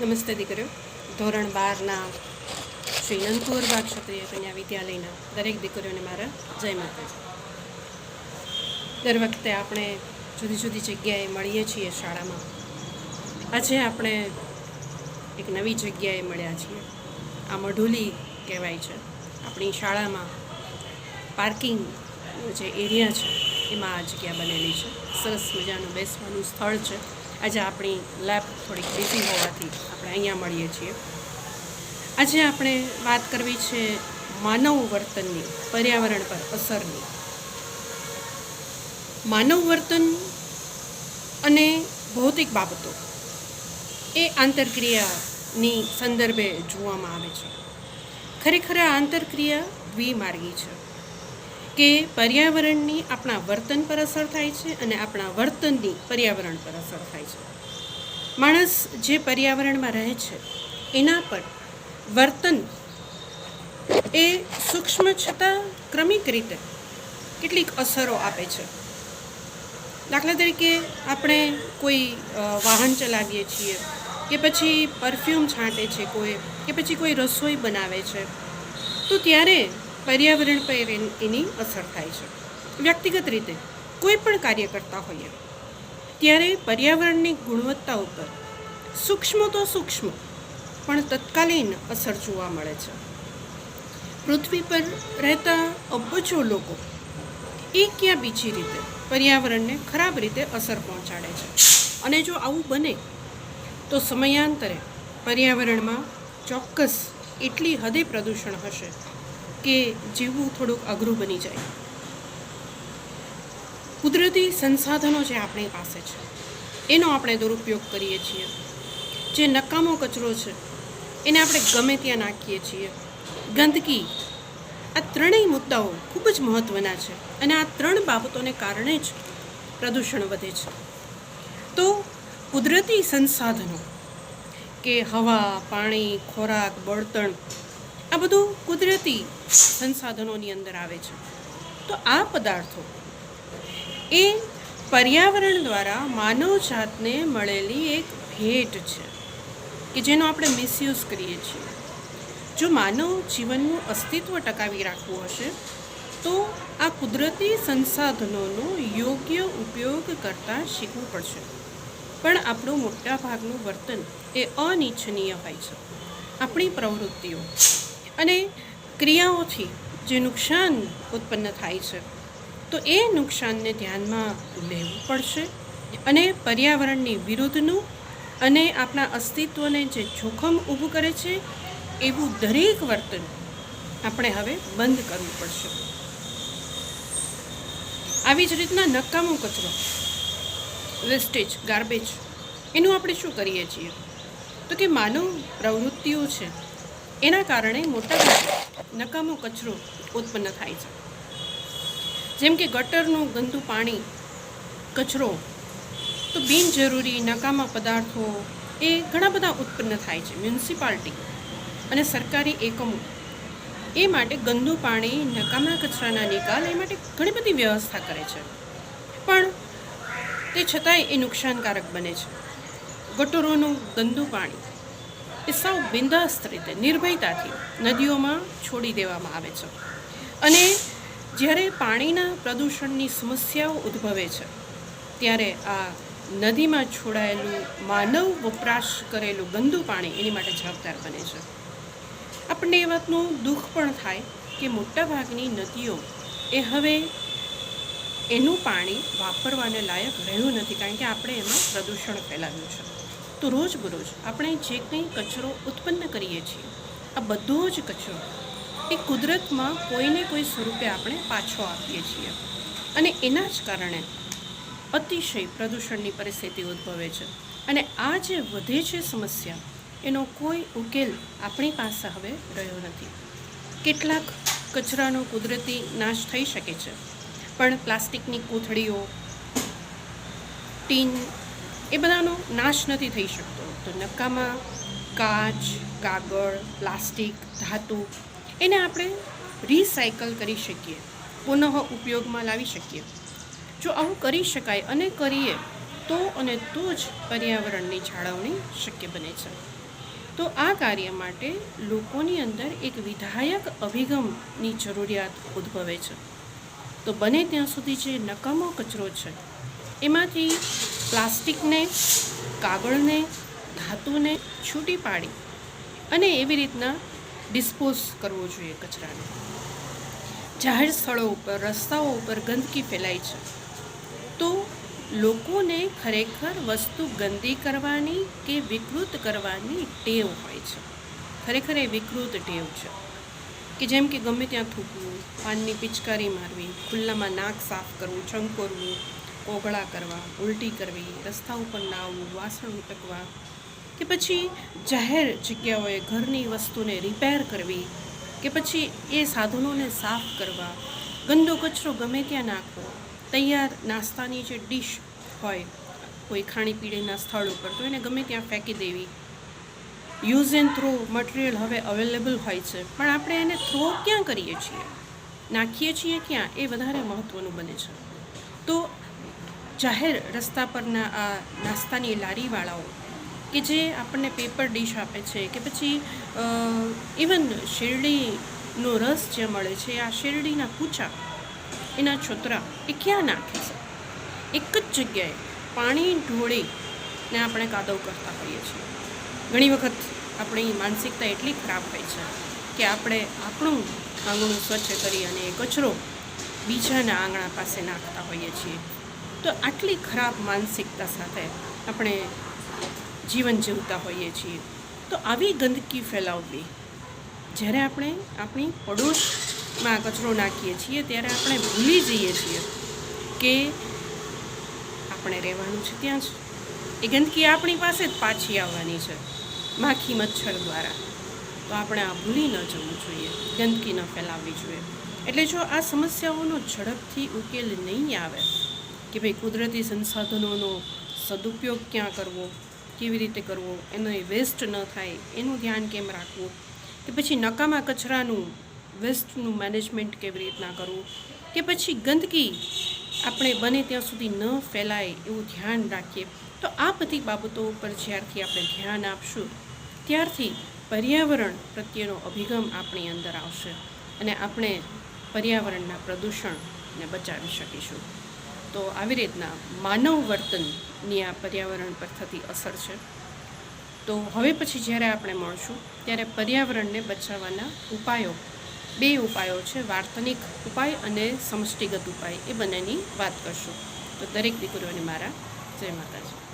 નમસ્તે દીકરીઓ. ધોરણ બારના શ્રી નંદકુરબા ક્ષત્રિય કન્યા વિદ્યાલયના દરેક દીકરીઓને મારા જય માતાજી. દર વખતે આપણે જુદી જુદી જગ્યાએ મળીએ છીએ શાળામાં. આજે આપણે એક નવી જગ્યાએ મળ્યા છીએ. આ મઢુલી કહેવાય છે. આપણી શાળામાં પાર્કિંગ જે એરિયા છે, એમાં આ જગ્યા બનેલી છે. સરસ મજાનું બેસવાનું સ્થળ છે. આજે આપણી લેબ થોડીક બિઝી હોવાથી આપણે અહીંયા મળીએ છીએ. આજે આપણે વાત કરવી છે માનવ વર્તનની પર્યાવરણ પર અસરની. માનવ વર્તન અને ભૌતિક બાબતો એ આંતરક્રિયાની સંદર્ભે જોવામાં આવે છે. ખરેખર આ આંતરક્રિયા દ્વિમાર્ગી છે. કે પર્યાવરણની આપણા વર્તન પર અસર થાય છે અને આપણા વર્તનની પર્યાવરણ પર અસર થાય છે. માણસ જે પર્યાવરણમાં રહે છે, એના પર વર્તન એ સૂક્ષ્મ છતાં ક્રમિક રીતે કેટલીક અસરો આપે છે. દાખલા તરીકે આપણે કોઈ વાહન ચલાવીએ છીએ કે પછી પરફ્યુમ છાંટે છે કોઈ, કે પછી કોઈ રસોઈ બનાવે છે, તો ત્યારે પર્યાવરણ પર એન- અસર થાય છે. વ્યક્તિગત રીતે, કોઈ પણ કાર્ય કરતા હોઈએ, ત્યારે પર્યાવરણની ગુણવત્તા ઉપર સૂક્ષ્મ તો સૂક્ષ્મ, પણ તત્કાલીન અસર જોવા મળે છે. પૃથ્વી પર રહેતા અબજો લોકો એ ક્યાં બીજી રીતે પર્યાવરણને ખરાબ રીતે અસર પહોંચાડે છે? અને જો આવું બને, તો સમયાંતરે પર્યાવરણમાં ચોક્કસ એટલી હદે પ્રદૂષણ હશે કે જીવવું થોડુંક અઘરું બની જાય. કુદરતી સંસાધનો જે આપણી પાસે છે, એનો આપણે દુરુપયોગ કરીએ છીએ. જે નકામો કચરો છે, એને આપણે ગમે ત્યાં નાખીએ છીએ. ગંદકી, આ ત્રણેય મુદ્દાઓ ખૂબ જ મહત્ત્વના છે અને આ ત્રણ બાબતોને કારણે જ પ્રદૂષણ વધે છે. તો કુદરતી સંસાધનો કે હવા, પાણી, ખોરાક, બળતણ આ બધું કુદરતી સંસાધનોની અંદર આવે છે. તો આ પદાર્થો એ પર્યાવરણ દ્વારા માનવ જાતને મળેલી એક ભેટ છે કે જેનો આપણે મિસયુઝ કરીએ છીએ. જો માનવ જીવનનું અસ્તિત્વ ટકાવી રાખવું હશે, તો આ કુદરતી સંસાધનોનો યોગ્ય ઉપયોગ કરતાં શીખવું પડશે. પણ આપણું મોટા ભાગનું વર્તન એ અનિચ્છનીય હોય છે. આપણી પ્રવૃત્તિઓ અને ક્રિયાઓથી જે નુકસાન ઉત્પન્ન થાય છે, તો એ નુકસાનને ધ્યાનમાં લેવું પડશે અને પર્યાવરણની વિરુદ્ધનું અને આપણા અસ્તિત્વને જે જોખમ ઊભું કરે છે, એવું દરેક વર્તન આપણે હવે બંધ કરવું પડશે. આવી જ રીતના નકામો કચરો, વેસ્ટેજ, ગાર્બેજ, એનું આપણે શું કરીએ છીએ? તો કે માનવ પ્રવૃત્તિઓ છે એના કારણે મોટાભાગે નકામો કચરો ઉત્પન્ન થાય છે. જેમ કે ગટરનું ગંદુ પાણી, કચરો, તો બિનજરૂરી નકામા પદાર્થો એ ઘણા બધા ઉત્પન્ન થાય છે, મ્યુનિસિપાલિટી અને સરકારી એકમો. એ માટે ગંદુ પાણી, નકામા કચરાના નિકાલ એ માટે ઘણી બધી વ્યવસ્થા કરે છે. પણ તે છતાંય એ નુકસાનકારક બને છે. ગટરોનું ગંદુ પાણી એ સાવ બિંદાસ્ત રીતે, નિર્ભયતાથી નદીઓમાં છોડી દેવામાં આવે છે. અને જ્યારે પાણીના પ્રદૂષણની સમસ્યાઓ ઉદ્ભવે છે, ત્યારે આ નદીમાં છોડાયેલું માનવ વપરાશ કરેલું ગંદુ પાણી એની માટે જવાબદાર બને છે. આપણને એ વાતનું દુઃખ પણ થાય કે મોટાભાગની નદીઓ એ હવે એનું પાણી વાપરવાને લાયક રહ્યું નથી, કારણ કે આપણે એમાં પ્રદૂષણ ફેલાવ્યું છે. તો રોજબરોજ આપણે જે કંઈ કચરો ઉત્પન્ન કરીએ છીએ, આ બધો જ કચરો એ કુદરતમાં કોઈને કોઈ સ્વરૂપે આપણે પાછો આપીએ છીએ. અને એના જ કારણે અતિશય પ્રદૂષણની પરિસ્થિતિ ઉદ્ભવે છે. અને આ જે વધે છે સમસ્યા, એનો કોઈ ઉકેલ આપણી પાસે હવે રહ્યો નથી. કેટલાક કચરાનો કુદરતી નાશ થઈ શકે છે. પણ પ્લાસ્ટિકની કોથળીઓ, ટીન એ બધાનો નાશ નથી થઈ શકતો. તો નકામા, કાચ, કાગળ, પ્લાસ્ટિક, ધાતુ, એને આપણે રિસાયકલ કરી શકીએ. પુનઃ ઉપયોગમાં લાવી શકીએ. જો આવું કરી શકાય અને કરીએ, તો અને તો જ પર્યાવરણની જાળવણી શક્ય બને છે. તો આ કાર્ય માટે લોકોની અંદર એક વિધાયક અભિગમની જરૂરિયાત ઉદ્ભવે છે. તો બને ત્યાં સુધી જે નકામો કચરો છે, એમાંથી પ્લાસ્ટિકને, કાગળને, ધાતુને છૂટી પાડી અને એવી રીતના ડિસ્પોઝ કરવો જોઈએ કચરાને. જાહેર સ્થળો ઉપર, રસ્તાઓ ઉપર ગંદકી ફેલાય છે. તો લોકોને ખરેખર વસ્તુ ગંદી કરવાની કે વિકૃત કરવાની ટેવ હોય છે. ખરેખર એ વિકૃત ટેવ છે. કે જેમ કે ગમે ત્યાં થૂકવું, પાનની પિચકારી મારવી, ખુલ્લામાં નાક સાફ કરવું છંકોરવું કોગળા કરવા, ઉલટી કરવી, રસ્તા ઉપર નાહવું, વાસણ ઉટકવા કે પછી જાહેર જગ્યાઓએ ઘરની વસ્તુને રિપેર કરવી કે પછી એ સાધનોને સાફ કરવા, ગંદો કચરો ગમે ત્યાં નાખવો, તૈયાર નાસ્તાની જે ડીશ હોય, કોઈ ખાણીપીણીના સ્થળ ઉપર તો એને ગમે ત્યાં ફેંકી દેવી. યુઝ એન્ડ થ્રો મટીરિયલ હવે અવેલેબલ હોય છે, પણ આપણે એને થ્રો ક્યાં કરીએ છીએ? નાખીએ છીએ ક્યાં? એ વધારે મહત્ત્વનું બને છે. તો જાહેર રસ્તા પરના આ નાસ્તાની લારીવાળાઓ કે જે આપણને પેપર ડીશ આપે છે કે પછી ઇવન શેરડીનો રસ જે મળે છે, આ શેરડીના કૂચા એના છોતરા એ ક્યાં નાખે છે? એક જ જગ્યાએ પાણી ઢોળીને આપણે કાદવ કરતા હોઈએ છીએ. ઘણી વખત આપણી માનસિકતા એટલી ખરાબ હોય છે કે આપણે આપણું આંગણું સ્વચ્છ કરી અને એ કચરો બીજાના આંગણા પાસે નાખતા હોઈએ છીએ. તો આટલી ખરાબ માનસિકતા સાથે આપણે જીવન જીવતા હોઈએ છીએ, તો આવી ગંદકી ફેલાવવી, જ્યારે આપણે આપણી પડોશમાં કચરો નાખીએ છીએ, ત્યારે આપણે ભૂલી જઈએ છીએ કે આપણે રહેવાનું છે ત્યાં જ. એ ગંદકી આપણી પાસે જ પાછી આવવાની છે, માખી મચ્છર દ્વારા. તો આપણે આ ભૂલી ન જવું જોઈએ, ગંદકી ન ફેલાવવી જોઈએ. એટલે જો આ સમસ્યાઓનો ઝડપથી ઉકેલ નહીં આવે કે ભાઈ કુદરતી સંસાધનોનો સદુપયોગ ક્યાં કરવો? કેવી રીતે કરવો? એનો વેસ્ટ ન થાય. એનું ધ્યાન કેમ રાખવું? કે પછી નકામા કચરાનું વેસ્ટનું મેનેજમેન્ટ કેવી રીતના કરવું? કે પછી ગંદકી આપણે બને ત્યાં સુધી ન ફેલાય એવું ધ્યાન રાખીએ. તો આ બધી બાબતો ઉપર જ્યારથી આપણે ધ્યાન આપશું, ત્યારથી પર્યાવરણ પ્રત્યેનો અભિગમ આપણી અંદર આવશે અને આપણે પર્યાવરણના પ્રદૂષણને બચાવી શકીશું. તો આવી રીતના માનવ વર્તનની આ પર્યાવરણ પર થતી અસર છે. તો હવે પછી જ્યારે આપણે મળશું, ત્યારે પર્યાવરણને બચાવવાના ઉપાયો, બે ઉપાયો છે, વાર્તનિક ઉપાય અને સમષ્ટિગત ઉપાય, એ બંનેની વાત કરશું. તો દરેક દીકરીઓને મારા જય માતાજી.